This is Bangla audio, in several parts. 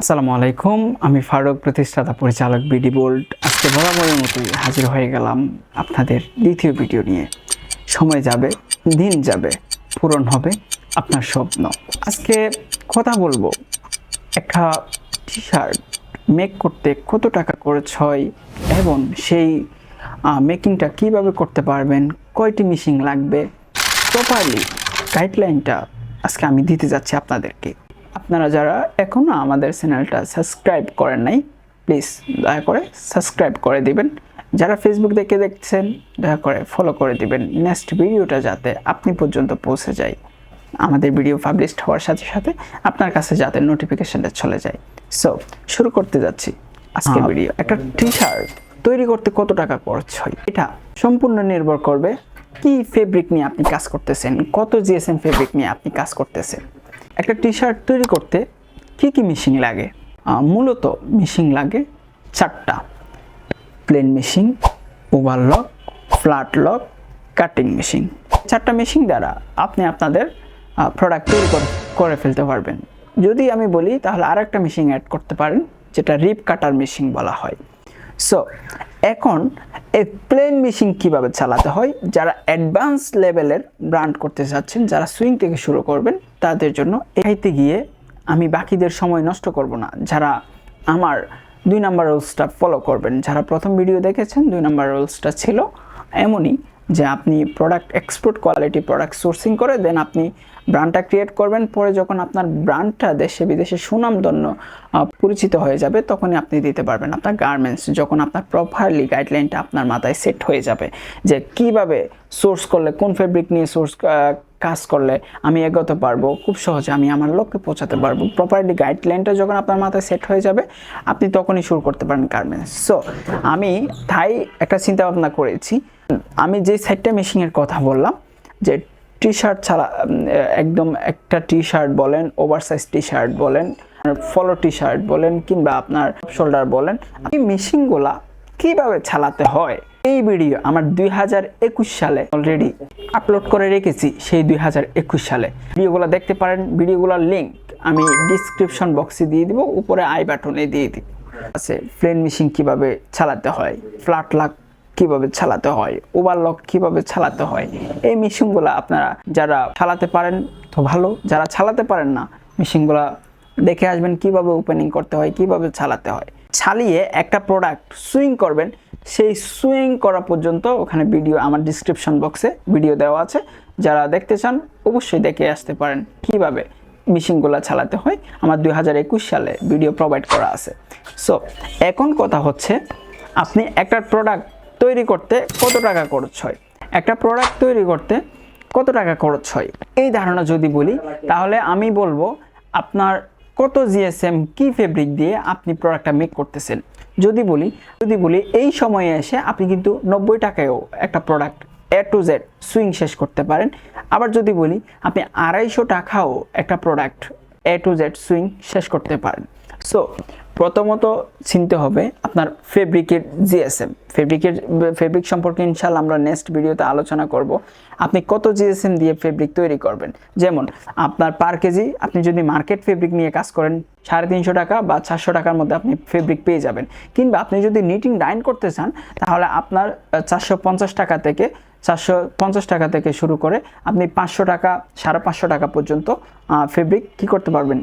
আসসালামু আলাইকুম, আমি ফারুক, প্রতিষ্ঠাতা পরিচালক বিডি বোল্ড। আজকে বরাবরের মতোই হাজির হয়ে গেলাম আপনাদের দ্বিতীয় ভিডিও নিয়ে। সময় যাবে, দিন যাবে, পূরণ হবে আপনার স্বপ্ন। আজকে কথা বলব, একটা টি শার্ট মেক করতে কত টাকা খরচ হয় এবং সেই মেকিংটা কীভাবে করতে পারবেন, কয়টি মিশিং লাগবে? প্রপারলি গাইডলাইনটা আজকে আমি দিতে যাচ্ছি আপনাদেরকে। আপনারা যারা এখনও আমাদের চ্যানেলটা সাবস্ক্রাইব করেন নাই প্লিজ দয়া করে সাবস্ক্রাইব করে দিবেন। যারা ফেসবুক দেখে দেখছেন দয়া করে ফলো করে দিবেন। নেক্সট ভিডিওটা যাতে আপনি পর্যন্ত পৌঁছে যায়। আমাদের ভিডিও পাবলিশড হওয়ার সাথে সাথে আপনার কাছে যাতে নোটিফিকেশনটা চলে যায়। সো শুরু করতে যাচ্ছি আজকের ভিডিও একটা টি শার্ট তৈরি করতে কত টাকা খরচ হয়? এটা সম্পূর্ণ নির্ভর করবে কি ফেব্রিক নিয়ে আপনি কাজ করতেছেন কত জিএসএম ফেব্রিক নিয়ে আপনি কাজ করতেছেন। একটা টি শার্ট তৈরি করতে কি কি মেশিন লাগে? মূলত মেশিন লাগে চারটা। Plain machine overlock flat lock cutting machine চারটা মেশিন দ্বারা আপনি আপনাদের প্রোডাক্ট তৈরি করে- ফেলতে পারবেন। যদি আমি বলি, তাহলে আর একটা মেশিন অ্যাড করতে পারেন, যেটা রিপ কাটার মেশিন বলা হয়। সো এখন এই প্লেন মেশিন কীভাবে চালাতে হয়? যারা অ্যাডভান্স লেভেলের ব্রান্ড করতে চাচ্ছেন যারা সুইং থেকে শুরু করবেন, তাদের জন্য এখাইতে গিয়ে আমি বাকিদের সময় নষ্ট করব না। যারা আমার দুই নাম্বার রুলসটা ফলো করবেন, যারা প্রথম ভিডিও দেখেছেন, দুই নাম্বার রুলসটা ছিল এমনই। যে আপনি product export quality product sourcing করে দেন আপনি ব্র্যান্ডটা ক্রিয়েট করবেন। পরে যখন আপনার ব্র্যান্ডটা দেশে বিদেশে সুনামধন্য পরিচিত হয়ে যাবে, তখনই আপনি দিতে পারবেন আপনার গার্মেন্টস যখন আপনার প্রপারলি গাইডলাইনটা আপনার মাথায় সেট হয়ে যাবে যে কীভাবে সোর্স করলে, কোন ফেব্রিক নিয়ে সোর্স কাজ করলে আমি এগোতে পারব, খুব সহজে আমি আমার লক্ষ্যে পৌঁছাতে পারব। প্রপারলি গাইডলাইনটা যখন আপনার মাথায় সেট হয়ে যাবে, আপনি তখনই শুরু করতে পারেন গার্মেন্টস সো আমি তাই একটা চিন্তা ভাবনা করেছি। আমি যে সাইডটা মেশিনের কথা বললাম, যে টি শার্ট ছাড়া একদম একটা টি শার্ট বলেন ওভার সাইজ টি শার্ট বলেন ফলো টি শার্ট বলেন, কিংবা আপনার শোল্ডার বলেন, এই মেশিনগুলা কীভাবে চালাতে হয়? এই ভিডিও আমার দুই হাজার একুশ সালে অলরেডি আপলোড করে রেখেছি, সেই দুই হাজার একুশ সালে। ভিডিওগুলো দেখতে পারেন, ভিডিওগুলোর লিঙ্ক আমি ডিসক্রিপশন বক্সে দিয়ে দিব, উপরে আই বাটনে দিয়ে দিব। আছে প্লেন মেশিন কীভাবে চালাতে হয় ফ্ল্যাট লাক কীভাবে চালাতে হয় ওভারলক কীভাবে চালাতে হয়, এই মেশিনগুলো আপনারা যারা চালাতে পারেন, তো ভালো। যারা চালাতে পারেন না মেশিনগুলো দেখে আসবেন কীভাবে ওপেনিং করতে হয়, কীভাবে চালাতে হয়। চালিয়ে একটা প্রোডাক্ট সুইং করবেন সেই সুইং করা পর্যন্ত ওখানে ভিডিও আমার ডিসক্রিপশন বক্সে ভিডিও দেওয়া আছে। যারা দেখতে চান, অবশ্যই দেখে আসতে পারেন। কীভাবে মেশিনগুলো চালাতে হয়, আমার দুই হাজার একুশ সালে ভিডিও প্রোভাইড করা আছে। সো এখন কথা হচ্ছে, আপনি একটা প্রোডাক্ট তৈরি করতে কত টাকা খরচ হয়? একটা প্রোডাক্ট তৈরি করতে কত টাকা খরচ হয়? এই ধারণা যদি বলি, তাহলে আমি বলব, আপনার কত জিএসএম, কি ফেব্রিক দিয়ে আপনি প্রোডাক্টটা মেক করতেছেন? যদি বলি যদি বলি, এই সময়ে এসে আপনি কিন্তু নব্বই টাকায়ও একটা product A to Z sewing শেষ করতে পারেন। আবার যদি বলি, আপনি আড়াইশো টাকাও একটা product A to Z sewing শেষ করতে পারেন। সো প্রথমত চিনতে হবে আপনার ফেব্রিকের জিএসএম ফেব্রিকের ফেব্রিক সম্পর্কে ইনশাল্লাহ আমরা নেক্সট ভিডিওতে আলোচনা করব। আপনি কত জিএসএম দিয়ে ফেব্রিক তৈরি করবেন? যেমন, আপনার পার কেজি আপনি যদি মার্কেট ফেব্রিক নিয়ে কাজ করেন, সাড়ে তিনশো টাকা বা চারশো টাকার মধ্যে আপনি ফেব্রিক পেয়ে যাবেন। কিংবা আপনি যদি নিটিং ডাইন করতে চান, তাহলে আপনার চারশো পঞ্চাশ টাকা থেকে চারশো পঞ্চাশ টাকা থেকে শুরু করে আপনি পাঁচশো টাকা, সাড়ে পাঁচশো টাকা পর্যন্ত ফেব্রিক কি করতে পারবেন?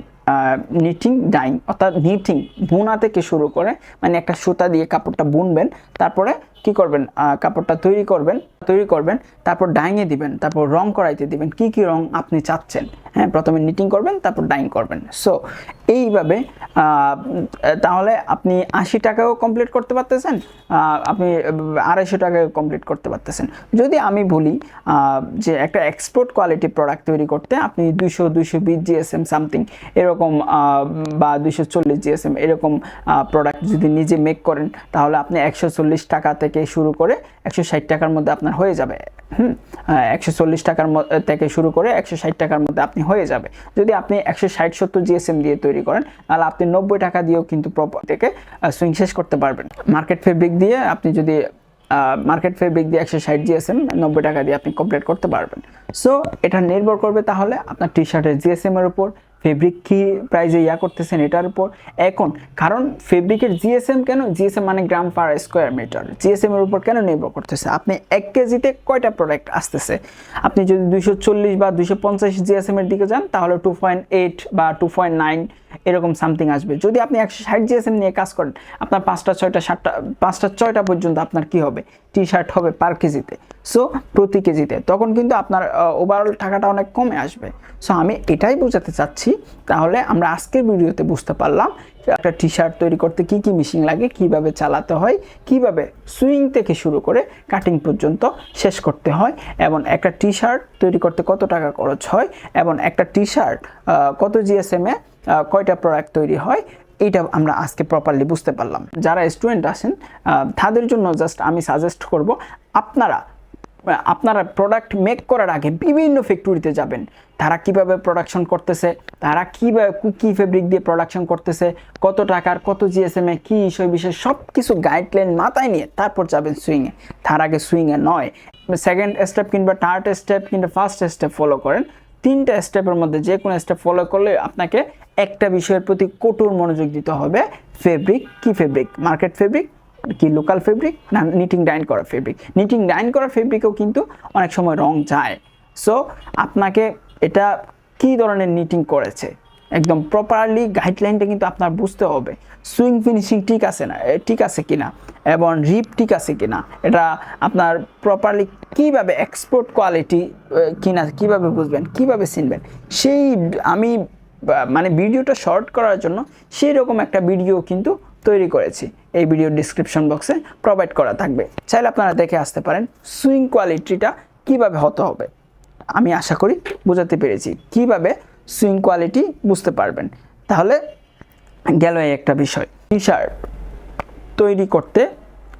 নিটিং ডাইং অর্থাৎ নিটিং বোনা থেকে শুরু করে মানে একটা সুতা দিয়ে কাপড়টা বুনবেন, তারপরে কি করবেন? কাপড়টা তৈরি করবেন তৈরি করবেন, তারপর ডাইংয়ে দিবেন, তারপর রং করাইতে দিবেন। কি কি রং আপনি চাচ্ছেন? হ্যাঁ প্রথমে নিটিং করবেন, তারপর ডাইং করবেন। সো এইভাবে তাহলে আপনি আশি টাকাও কমপ্লিট করতে পারতেছেন আপনি আড়াইশো টাকায় কমপ্লিট করতে পারতেছেন। যদি আমি বলি যে একটা এক্সপোর্ট কোয়ালিটি প্রোডাক্ট তৈরি করতে আপনি দুশো দুইশো বিশ জিএসএম সামথিং এরকম বা দুশো চল্লিশ জিএসএম এরকম প্রোডাক্ট যদি নিজে মেক করেন, তাহলে আপনি একশো চল্লিশ টাকা থেকে শুরু করে একশো ষাট টাকার মধ্যে আপনার হয়ে যাবে। হুম একশো চল্লিশ টাকার থেকে শুরু করে একশো ষাট টাকার মধ্যে আপনি হয়ে যাবে। যদি আপনি একশো ষাট, সত্তর জিএসএম দিয়ে তৈরি করেন, তাহলে আপনি নব্বই টাকা দিয়েও কিন্তু প্রপার থেকে সুইং শেষ করতে পারবেন। মার্কেট ফেব্রিক দিয়ে আপনি যদি মার্কেট ফেব্রিক দিয়ে একশো ষাট জিএসএম নব্বই টাকা দিয়ে আপনি কমপ্লিট করতে পারবেন। সো এটা নির্ভর করবে তাহলে আপনার টি শার্টের জিএসএম এর উপর ফেব্রিক কি প্রাইজে ইয়া করতেছেন এটার উপর? এখন, কারণ ফেব্রিকের জিএসএম কেন? জিএসএম মানে gram per square metre GSM এর উপর কেন নির্ভর করতেছে? আপনি এক কেজিতে কয়টা প্রোডাক্ট আসতেছে? আপনি যদি দুইশো চল্লিশ বা দুইশো পঞ্চাশ জিএসএম এর দিকে যান, তাহলে টু পয়েন্ট এইট বা টু পয়েন্ট নাইন এরকম সামথিং আসবে। যদি আপনি একশো ষাট জিএসএম নিয়ে কাজ করেন, আপনার পাঁচটা, ছয়টা, সাতটা, পাঁচটা, ছয়টা পর্যন্ত আপনার কি হবে? টি শার্ট হবে পার কেজিতে। সো প্রতি কেজিতে। তখন কিন্তু আপনার ওভারঅল টাকাটা অনেক কমে আসবে। সো আমি এটাই বোঝাতে চাচ্ছি। তাহলে আমরা আজকের ভিডিওতে বুঝতে পারলাম একটা টি শার্ট তৈরি করতে কি কি মেশিন লাগে, কীভাবে চালাতে হয়, কীভাবে সুইং থেকে শুরু করে কাটিং পর্যন্ত শেষ করতে হয়, এবং একটা টি শার্ট তৈরি করতে কত টাকা খরচ হয়, এবং একটা টি শার্ট কত জিএসএম কয়টা প্রোডাক্ট তৈরি হয়, এইটা আমরা আজকে প্রপারলি বুঝতে পারলাম। যারা স্টুডেন্ট আছেন তাদের জন্য জাস্ট আমি সাজেস্ট করব, আপনারা আপনারা প্রোডাক্ট মেক করার আগে বিভিন্ন ফ্যাক্টরিতে যাবেন। তারা কীভাবে প্রোডাকশন করতেছে, তারা কীভাবে কী ফেব্রিক দিয়ে প্রোডাকশন করতেছে, কত টাকার, কত জিএসএম এ কী বিষয় বিষয় সব কিছু গাইডলাইন মাথায় নিয়ে তারপর যাবেন সুইংয়ে তার আগে সুইংয়ে নয়। সেকেন্ড স্টেপ কিংবা থার্ড স্টেপ কিংবা ফার্স্ট স্টেপ ফলো করেন। তিনটা স্টেপের মধ্যে যে কোনো স্টেপ ফলো করলে আপনাকে একটা বিষয়ের প্রতি কঠোর মনোযোগ দিতে হবে। ফেব্রিক কি ফেব্রিক মার্কেট ফেব্রিক কি লোকাল ফেব্রিক না নিটিং ডাইন করা ফেব্রিক নিটিং ডাইন করা ফেব্রিকও কিন্তু অনেক সময় রং যায়। সো আপনাকে এটা কি ধরনের নিটিং করেছে? একদম প্রপারলি গাইডলাইনটা কিন্তু আপনার বুঝতে হবে। সুইং ফিনিশিং ঠিক আছে না? ঠিক আছে কিনা? এবং রিপ ঠিক আছে কিনা? এটা আপনার প্রপারলি কীভাবে এক্সপোর্ট কোয়ালিটি কিনা? কীভাবে বুঝবেন? কীভাবে চিনবেন? সেই আমি মানে ভিডিওটা শর্ট করার জন্য সেই রকম একটা ভিডিও কিন্তু তৈরি করেছি। এই ভিডিও ডিসক্রিপশন বক্সে প্রোভাইড করা থাকবে। চাইলে আপনারা দেখে আসতে পারেন সুইং কোয়ালিটিটা কীভাবে হতে হবে। আমি আশা করি বোঝাতে পেরেছি। কীভাবে সুইং কোয়ালিটি বুঝতে পারবেন? তাহলে গেল এই একটা বিষয়। টি শার্ট তৈরি করতে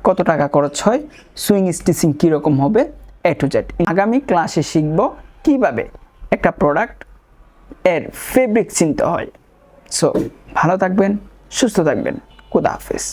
কত টাকা খরচ হয়? সুইং স্টিচিং কীরকম হবে? এ টু জেড আগামী ক্লাসে শিখব কীভাবে একটা প্রোডাক্ট এর ফেব্রিক চিনতে হয়। সো ভালো থাকবেন সুস্থ থাকবেন। খুদা হাফেজ।